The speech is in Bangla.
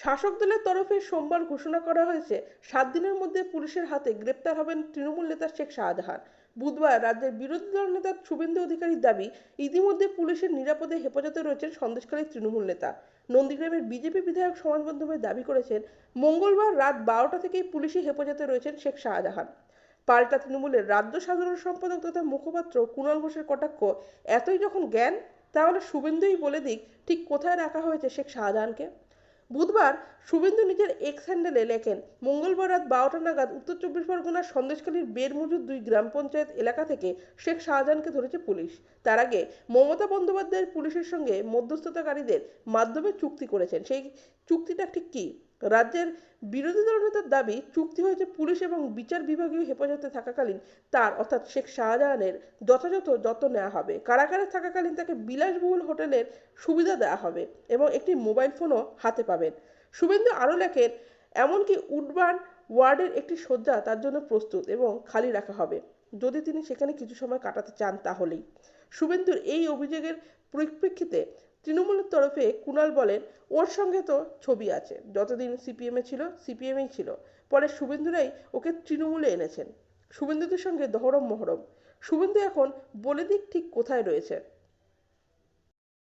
শাসক দলের তরফে সোমবার ঘোষণা করা হয়েছে, সাত দিনের মধ্যে পুলিশের হাতে গ্রেপ্তার হবেন তৃণমূল নেতা শেখ শাহজাহান। বুধবার রাজ্যের বিরোধী দল নেতা শুভেন্দু অধিকারীর দাবি, ইতিমধ্যে পুলিশের নিরাপদে হেফাজতে রয়েছেন সন্দেশকারী তৃণমূল নেতা। নন্দীগ্রামের বিজেপি বিধায়ক সমাজ বন্দ্যোপাধ্যায় দাবি করেছেন, মঙ্গলবার রাত বারোটা থেকেই পুলিশি হেফাজতে রয়েছেন শেখ শাহজাহান। পাল্টা তৃণমূলের রাজ্য সাধারণ সম্পাদক তথা মুখপাত্র কুণাল ঘোষের কটাক্ষ, এতই যখন জ্ঞান, তাহলে শুভেন্দুই বলে দিক, ঠিক কোথায় রাখা হয়েছে শেখ শাহজাহানকে? বুধবার শুভেন্দু নিজের এক্স হ্যান্ডেলে লেখেন, মঙ্গলবার রাত বারোটা নাগাদ উত্তর চব্বিশ পরগনার সন্দেশখালীর বেরমজুর দুই গ্রাম পঞ্চায়েত এলাকা থেকে শেখ শাহজাহানকে ধরেছে পুলিশ। তার আগে মমতা বন্দ্যোপাধ্যায়ের পুলিশের সঙ্গে মধ্যস্থতাকারীদের মাধ্যমে চুক্তি করেছেন। সেই চুক্তিটা ঠিক কী? রাজ্যের বিরোধী দলনেতার দাবি, চুক্তি হয়েছে পুলিশ এবং বিচার বিভাগীয় হেফাজতে থাকাকালীন তার, অর্থাৎ শেখ শাহজাহানের যথাযথ যত্ন নেওয়া হবে। কারাগারে থাকাকালীন তাকে বিলাসবহুল হোটেলের সুবিধা দেওয়া হবে এবং একটি মোবাইল ফোনও হাতে পাবেন। শুভেন্দু আরও লেখেন, এমনকি উডবার্ন ওয়ার্ডের একটি শয্যা তার জন্য প্রস্তুত এবং খালি রাখা হবে। যদি তিনি সেখানে কিছু সময় কাটাতে চান তাহলেই। শুভেন্দুর এই অভিযোগের পরিপ্রেক্ষিতে তৃণমূলের তরফে কুণাল বলেন, ওর সঙ্গে তো ছবি আছে। যতদিন সিপিএমে ছিল সিপিএমেই ছিল। পরে শুভেন্দুরাই ওকে তৃণমূলে এনেছেন। শুভেন্দুদের সঙ্গে দহরম মহরম। শুভেন্দু এখন বলে দিক ঠিক কোথায় রয়েছে।